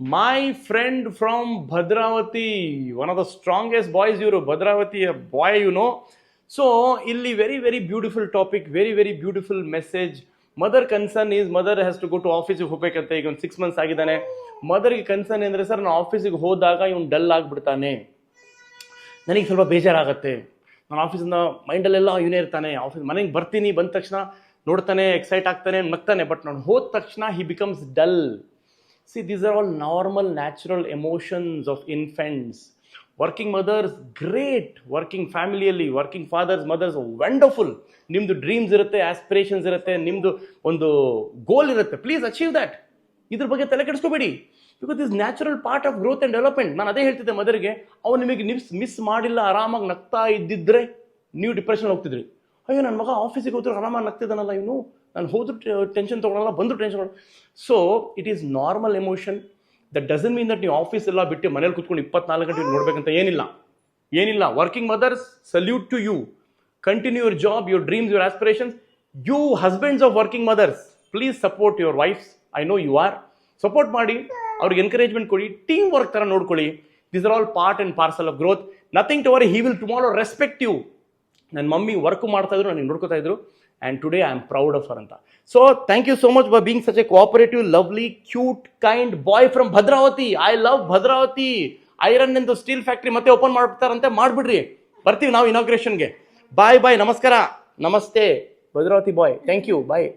My friend from Bhadravathi one of the strongest boys ಇವರು, ಭದ್ರಾವತಿಯ boy you know so ಇಲ್ಲಿ very very beautiful topic very very beautiful message mother concern is mother has to go to ಆಫೀಸಿಗೆ ಹೋಗ್ಬೇಕಂತ ಈಗ ಒಂದು six months ಆಗಿದ್ದಾನೆ. ಮದರ್ಗೆ concern ಅಂದರೆ sir, ನಾನು ಆಫೀಸಿಗೆ ಹೋದಾಗ ಇವನು ಡಲ್ ಆಗಿಬಿಡ್ತಾನೆ. ನನಗೆ ಸ್ವಲ್ಪ ಬೇಜಾರಾಗತ್ತೆ. ನಾನು ಆಫೀಸಿಂದ ಮೈಂಡಲ್ಲೆಲ್ಲ ಇವನೇ ಇರ್ತಾನೆ. ಆಫೀಸ್ ಮನೆಗೆ ಬರ್ತೀನಿ, ಬಂದ ತಕ್ಷಣ ನೋಡ್ತಾನೆ ಎಕ್ಸೈಟ್ ಆಗ್ತಾನೆ ನಗ್ತಾನೆ ಬಟ್ ನಾನು ಹೋದ ತಕ್ಷಣ he becomes dull see these are all normal natural emotions of infants. Working mothers great working ಫ್ಯಾಮಿಲಿಯಲ್ಲಿ ವರ್ಕಿಂಗ್ ಫಾದರ್ಸ್ ಮದರ್ಸ್ ವಂಡರ್ಫುಲ್ ನಿಮ್ಮದು ಡ್ರೀಮ್ಸ್ ಇರುತ್ತೆ ಆಸ್ಪಿರೇಷನ್ಸ್ ಇರುತ್ತೆ ನಿಮ್ಮದು ಒಂದು ಗೋಲ್ ಇರುತ್ತೆ. ಪ್ಲೀಸ್ ಅಚೀವ್ ದ್ಯಾಟ್ ಇದ್ರ ಬಗ್ಗೆ ತಲೆ ಕೆಡಿಸ್ಕೋಬೇಡಿ. Because is natural part of growth and development ನಾನು ಅದೇ ಹೇಳ್ತಿದ್ದೆ ಮದರಿಗೆ, ಅವ್ನು ನಿಮಗೆ ಮಿಸ್ ಮಿಸ್ ಮಾಡಿಲ್ಲ, ಆರಾಮಾಗಿ ನಗ್ತಾ ಇದ್ದಿದ್ರೆ, ನೀವು ಡಿಪ್ರೆಷನ್ ಹೋಗ್ತಿದ್ರಿ. ಅಯ್ಯೋ ನನ್ನ ಮಗ ಆಫೀಸಿಗೆ ಹೋದ್ರು ಆರಾಮಾಗಿ ನಗ್ತಿದ್ದಾನಲ್ಲ ಇವನು ನಾನು ಹೋದ್ರು ಟೆನ್ಷನ್ ತೊಗೊಳಲ್ಲ, ಬಂದರೂ tension ತೊಗೊಳಲ್ಲ. So it is normal emotion that doesn't mean that ನೀವು ಆಫೀಸ್ ಎಲ್ಲ ಬಿಟ್ಟು ಮನೇಲಿ ಕುತ್ಕೊಂಡು ಇಪ್ಪತ್ನಾಲ್ಕು ಗಂಟೆ ನೋಡ್ಬೇಕಂತ ಏನಿಲ್ಲ. ಏನಿಲ್ಲ. Working mothers salute to you continue your job your dreams your aspirations you husbands of working mothers please support your wives I know you are support ಮಾಡಿ, ಅವ್ರಿಗೆ ಎನ್ಕರೇಜ್ಮೆಂಟ್ ಕೊಡಿ ಟೀಮ್ ವರ್ಕ್ ಥರ ನೋಡ್ಕೊಳ್ಳಿ. This are all part and parcel of growth nothing to worry he will tomorrow respect you ನನ್ನ mummy work ಮಾಡ್ತಾ ಇದ್ರು, ನನಗೆ ನೋಡ್ಕೋತಾ ಇದ್ರು and today I am proud of ಅಂತ. So thank you so much for being such a cooperative lovely cute kind boy from Bhadravati. I love Bhadravati. Iron ಎಂದು steel factory ಮತ್ತೆ open ಮಾಡ್ತಾರಂತೆ ಮಾಡಿಬಿಡ್ರಿ. ಬರ್ತೀವಿ ನಾವು ಇನಾಗ್ರೇಷನ್ಗೆ ಬಾಯ್ ಬಾಯ್ ನಮಸ್ಕಾರ. ನಮಸ್ತೆ, Bhadravati bye thank you bye